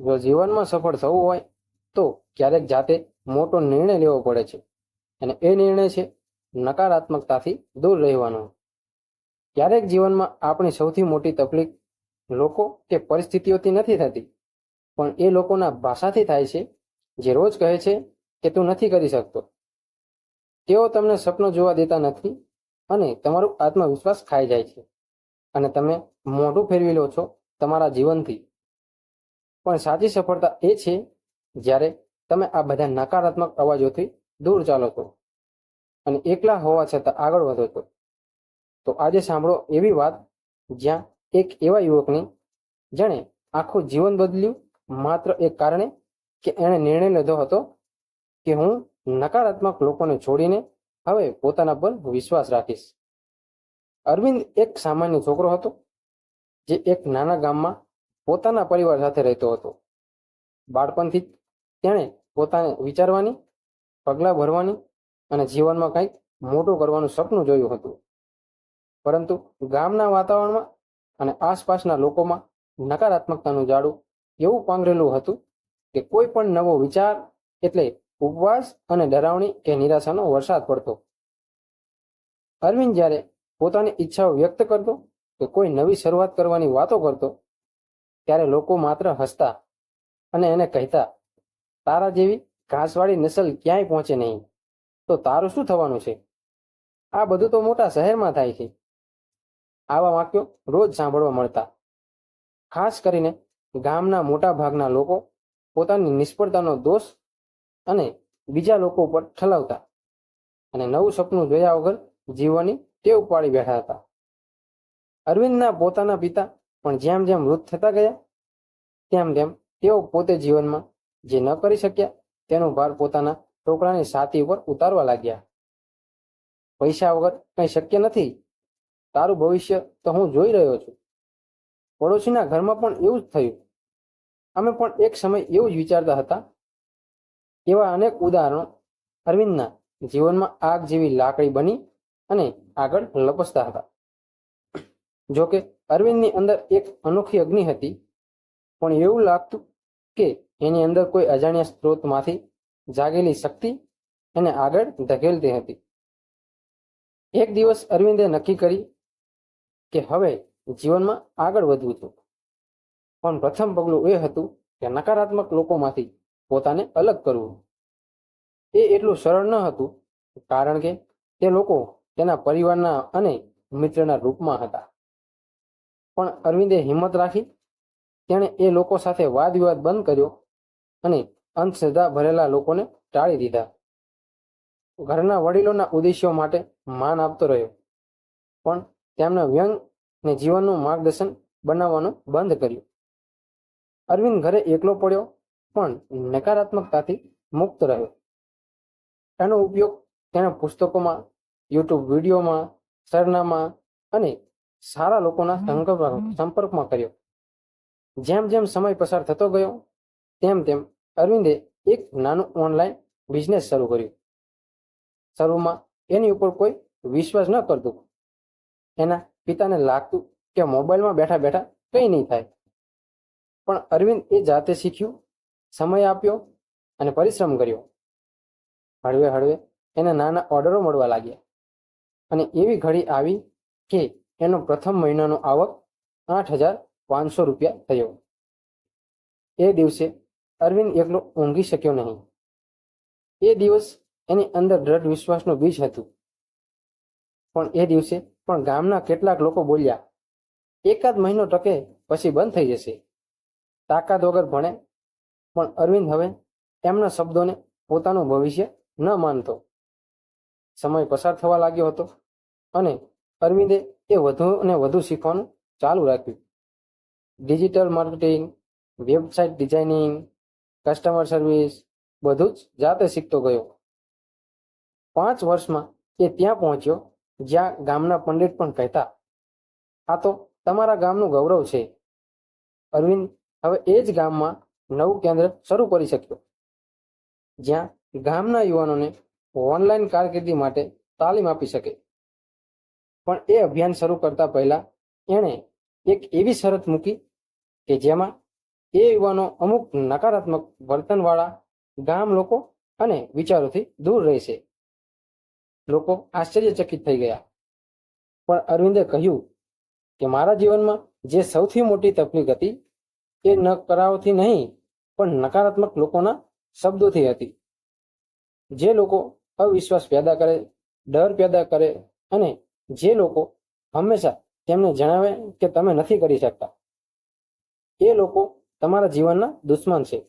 જો જીવનમાં સફળ થવું હોય, તો ક્યારેક જાતે મોટો નિર્ણય લેવો પડે છે. અને એ નિર્ણય છે નકારાત્મકતાથી દૂર રહેવાનો. ક્યારેક જીવનમાં આપણી સૌથી મોટી તકલીફ લોકો કે પરિસ્થિતિઓથી નથી થતી, પણ એ લોકોના ભાષાથી થાય છે, જે રોજ કહે છે કે તું નથી કરી શકતો તેઓ તમને સપનો જોવા દેતા નથી અને તમારું આત્મવિશ્વાસ ખાઈ જાય છે. અને તમે મોઢું ફેરવી લો છો તમારા જીવનથી. પણ સાચી સફળતા એ છે જ્યારે તમે આ બધા નકારાત્મક અવાજોથી દૂર ચાલો છો અને એકલા હોવા છતાં આગળ વધો છો. તો આજે સાંભળો એવી વાત જ્યાં એક એવા યુવકની જેણે આખું જીવન બદલ્યું માત્ર એક કારણે કે એણે નિર્ણય લીધો હતો કે હું નકારાત્મક લોકોને છોડીને હવે પોતાના પર વિશ્વાસ રાખીશ. અરવિંદ એક સામાન્ય છોકરો હતો જે એક નાના ગામમાં પોતાના પરિવાર સાથે રહેતો હતો. બાળપણથી તેણે પોતાને વિચારવાની, પગલાં ભરવાની અને જીવનમાં કંઈક મોટું કરવાનું સપનું જોયું હતું. પરંતુ ગામના વાતાવરણમાં અને આસપાસના લોકોમાં નકારાત્મકતાનું જાડું એવું પાંગરેલું હતું કે કોઈ પણ નવો વિચાર એટલે ઉપવાસ અને ડરાવણી કે નિરાશાનો વરસાદ પડતો. અરવિંદ જ્યારે પોતાની ઈચ્છાઓ વ્યક્ત કરતો કે કોઈ નવી શરૂઆત કરવાની વાતો કરતો ત્યારે લોકો માત્ર હસતા અને એને કહેતા, તારા જેવી ઘાસવાળી નસલ ક્યાંય પહોંચે નહીં. તો તારું શું થવાનું છે? આ બધું તો મોટા શહેરમાં થાય છે. આવા વાક્યો રોજ સાંભળવા મળતા. ખાસ કરીને ગામના મોટા ભાગના લોકો પોતાની નિષ્ફળતાનો દોષ અને બીજા લોકો ઉપર ઠલાવતા અને નવું સપનું જોયા વગર જીવવાની ટેવ પાડી બેઠા હતા. અરવિંદના પોતાના પિતા પણ જેમ જેમ વૃદ્ધ થતા ગયા, તેમ તેમ તેઓ પોતે જીવનમાં જે ન કરી શક્યા, તેનો ભાર પોતાના છોકરાની છાતી ઉપર ઉતારવા લાગ્યા. પૈસા વગર કંઈ શક્ય નથી. તારું ભવિષ્ય તો હું જોઈ રહ્યો છું. પડોશીના ઘરમાં પણ એવું જ થયું. અમે પણ એક સમય એવું જ વિચારતા હતા. એવા અનેક ઉદાહરણો અરવિંદના જીવનમાં આગ જેવી લાકડી બની અને આગળ લપસતા હતા. જોકે અરવિંદની અંદર એક અનોખી અગ્નિ હતી. પણ એવું લાગતું કે એની અંદર કોઈ અજાણ્યા સ્ત્રોતમાંથી જાગેલી શક્તિ એને આગળ ધકેલતી હતી. એક દિવસ અરવિંદે નક્કી કરી કે હવે જીવનમાં આગળ વધવું છે. પણ પ્રથમ પગલું એ હતું કે નકારાત્મક લોકોમાંથી પોતાને અલગ કરવું. એ એટલું સરળ ન હતું, કારણ કે તે લોકો તેના પરિવારના અને મિત્રના રૂપમાં હતા. પણ અરવિંદે હિંમત રાખી તેણે એ લોકો સાથે વાદ વિવાદ બંધ કર્યો અને અંધશ્રદ્ધા ભરેલા લોકોને ટાળી દીધા. ઘરના વડીલોના ઉદ્દેશ્યો માટે માન આપતો રહ્યો, પણ તેમના વ્યંગ ને જીવનનું માર્ગદર્શન બનાવવાનું બંધ કર્યું. અરવિંદ ઘરે એકલો પડ્યો, પણ નકારાત્મકતાથી મુક્ત રહ્યો. એનો ઉપયોગ તેણે પુસ્તકોમાં, યુટ્યુબ વિડીયોમાં, સરનામા અને સારા લોકોના સંપર્કમાં કર્યો. જેમ જેમ સમય પસાર થતો ગયો તેમ તેમ અરવિંદે એક નાનું ઓનલાઈન બિઝનેસ શરૂ કર્યું. શરૂમાં એની ઉપર કોઈ વિશ્વાસ ન કરતું. એના પિતાને લાગતું કે મોબાઈલમાં બેઠા બેઠા કંઈ નહીં થાય. પણ અરવિંદ એ જાતે શીખ્યું સમય આપ્યો અને પરિશ્રમ કર્યો. હળવે હળવે એને નાના ઓર્ડરો મળવા લાગ્યા. અને એવી ઘડી આવી કે એનો પ્રથમ મહિનાનો આવક આઠ હજાર પાંચસો રૂપિયા થયો. એ દિવસે અરવિંદ એકલો ઊંઘી શક્યો નહીં. એ દિવસ એની અંદર દ્રઢ વિશ્વાસનું બીજ હતું. પણ એ દિવસે પણ ગામના કેટલાક લોકો બોલ્યા, એકાદ મહિનો ટકે પછી બંધ થઈ જશે. તાકાત વગર ભણે, પણ અરવિંદ હવે એમના શબ્દોને પોતાનું ભવિષ્ય ન માનતો. સમય પસાર થવા લાગ્યો હતો અને અરવિંદે એ વધુ અને વધુ શીખવાનું ચાલુ રાખ્યું. Digital marketing website designing customer service બધું જ જાતે શીખતો ગયો. પાંચ વર્ષમાં એ ત્યાં પહોંચ્યો જ્યાં ગામના પંડિત પણ કહેતા આ તો તમારા ગામનું ગૌરવ છે. અરવિંદ હવે એ જ ગામમાં નવું કેન્દ્ર શરૂ કરી શક્યો. જ્યાં ગામના યુવાનોને ઓનલાઈન કારકિર્દી માટે તાલીમ આપી શકે. પણ એ અભિયાન શરૂ કરતા પહેલા એણે એક એવી શરત મૂકી કે જેમાં એ યુવાનો અમુક નકારાત્મક વર્તનવાળા ગામ લોકો અને વિચારોથી દૂર રહેશે. લોકો આશ્ચર્યચકિત થઈ ગયા. પણ અરવિંદે કહ્યું કે મારા જીવનમાં જે સૌથી મોટી તકલીફ હતી એ ન કરાવથી નહીં, પણ નકારાત્મક લોકોના શબ્દોથી હતી. જે લોકો અવિશ્વાસ પેદા કરે, ડર પેદા કરે અને જે લોકો હંમેશા તેમને જણાવે કે તમે નથી કરી શકતા. એ લોકો તમારા જીવનના દુશ્મન છે.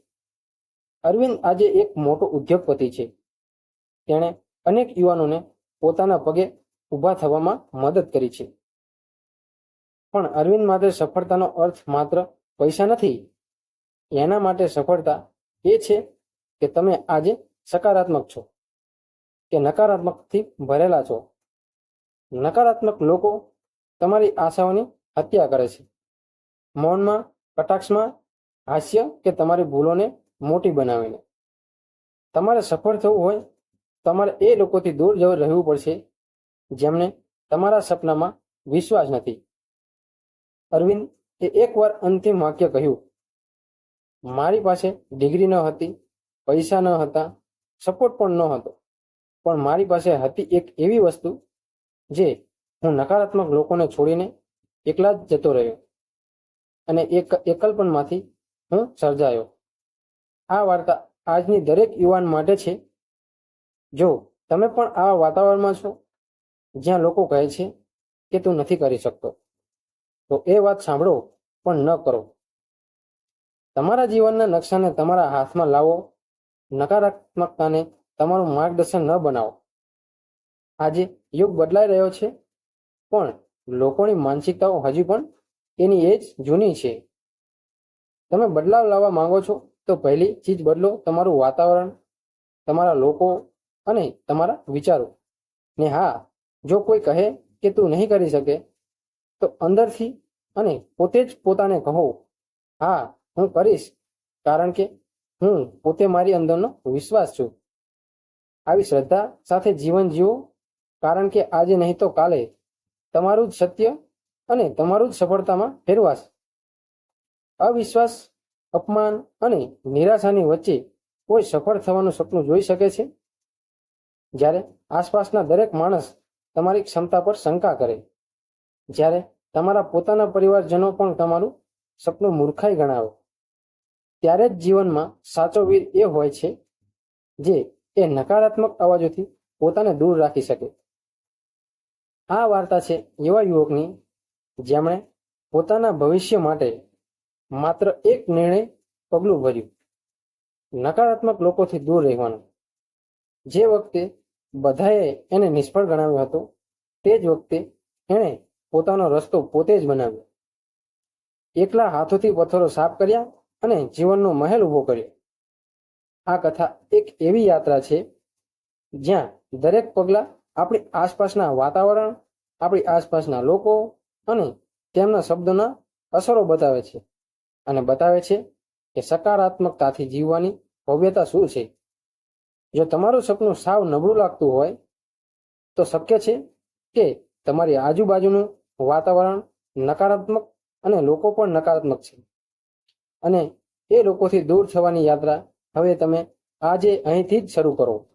અરવિંદ આજે એક મોટો ઉદ્યોગપતિ છે. તેણે અનેક યુવાનોને પોતાના પગે ઊભા થવામાં મદદ કરી છે. પણ અરવિંદ માટે સફળતાનો અર્થ માત્ર પૈસા નથી. એના માટે સફળતા એ છે કે તમે આજે સકારાત્મક છો. કે નકારાત્મકથી ભરેલા છો. નકારાત્મક લોકો તમારી આશાઓની હત્યા કરે છે. મૌનમાં, કટાક્ષમાં હાસ્ય કે તમારી ભૂલોને મોટી બનાવીને. તમારે સફળ થવું હોય, તમારે એ લોકોથી દૂર જવું, રહેવું પડશે, જેમને તમારા સપનામાં વિશ્વાસ નથી. અરવિંદ એ એકવાર અંતિમ વાક્ય કહ્યું, મારી પાસે ડિગ્રી ન હતી, પૈસા ન હતા, સપોર્ટ પણ ન હતો પણ મારી પાસે હતી એક એવી વસ્તુ જે હું નકારાત્મક લોકોને છોડીને એકલા જ જતો રહ્યો અને એક એકલપણમાંથી હું સર્જાયો. આ વાર્તા આજની દરેક યુવાન માટે છે. જો તમે પણ આવા વાતાવરણમાં છો, જ્યાં લોકો કહે છે કે તું નથી કરી શકતો, તો એ વાત સાંભળો, પણ ન કરો. તમારા જીવનના નકશાને તમારા હાથમાં લાવો, નકારાત્મકતાને તમારું માર્ગદર્શન ન બનાવો. આજે યુગ બદલાઈ રહ્યો છે, પણ લોકોની માનસિકતાઓ હજી પણ એની એ જ જૂની છે. તમે બદલાવ લાવવા માંગો છો, તો પહેલી ચીજ બદલો તમારું વાતાવરણ, તમારા લોકો અને તમારા વિચારો. ને હા, જો કોઈ કહે કે તું નહીં કરી શકે, તો અંદરથી અને પોતે જ પોતાને કહો, હા, હું કરીશ, કારણ કે હું પોતે મારી અંદરનો વિશ્વાસ છું. આવી શ્રદ્ધા સાથે જીવન જીવો કારણ કે આજે નહીં તો કાલે તમારું જ સત્ય અને તમારું જ સફળતામાં ફેરવાશ. અવિશ્વાસ, અપમાન અને નિરાશાની વચ્ચે કોઈ સફળ થવાનું સપનું જોઈ શકે છે? જ્યારે આસપાસના દરેક માણસ તમારી ક્ષમતા પર શંકા કરે, જ્યારે તમારા પોતાના પરિવારજનો પણ તમારું સપનું મૂર્ખાઈ ગણાવે, ત્યારે જ જીવનમાં સાચો વીર એ હોય છે જે એ નકારાત્મક અવાજોથી પોતાને દૂર રાખી શકે. આ વાર્તા છે એવા યુવકની જેમણે પોતાના ભવિષ્ય માટે માત્ર એક નિર્ણય પગલું ભર્યું. નકારાત્મક લોકોથી દૂર રહેવાનું. જે વખતે બધાએ એને નિષ્ફળ ગણાવ્યો હતો, તે જ વખતે એણે પોતાનો રસ્તો પોતે જ બનાવ્યો. એકલા હાથોથી પથ્થરો સાફ કર્યા અને જીવનનો મહેલ ઊભો કર્યો. આ કથા એક એવી યાત્રા છે જ્યાં દરેક પગલાં આપણી આસપાસના વાતાવરણ, આપણી આસપાસના લોકો અને તેમના શબ્દોના અસરો બતાવે છે. અને બતાવે છે કે સકારાત્મકતાથી જીવવાની ભવ્યતા શું છે. જો તમારું સપનું સાવ નબળું લાગતું હોય, તો શક્ય છે કે તમારી આજુબાજુનું વાતાવરણ નકારાત્મક અને લોકો પણ નકારાત્મક છે. અને એ લોકોથી દૂર થવાની યાત્રા હવે તમે આજે અહીંથી જ શરૂ કરો.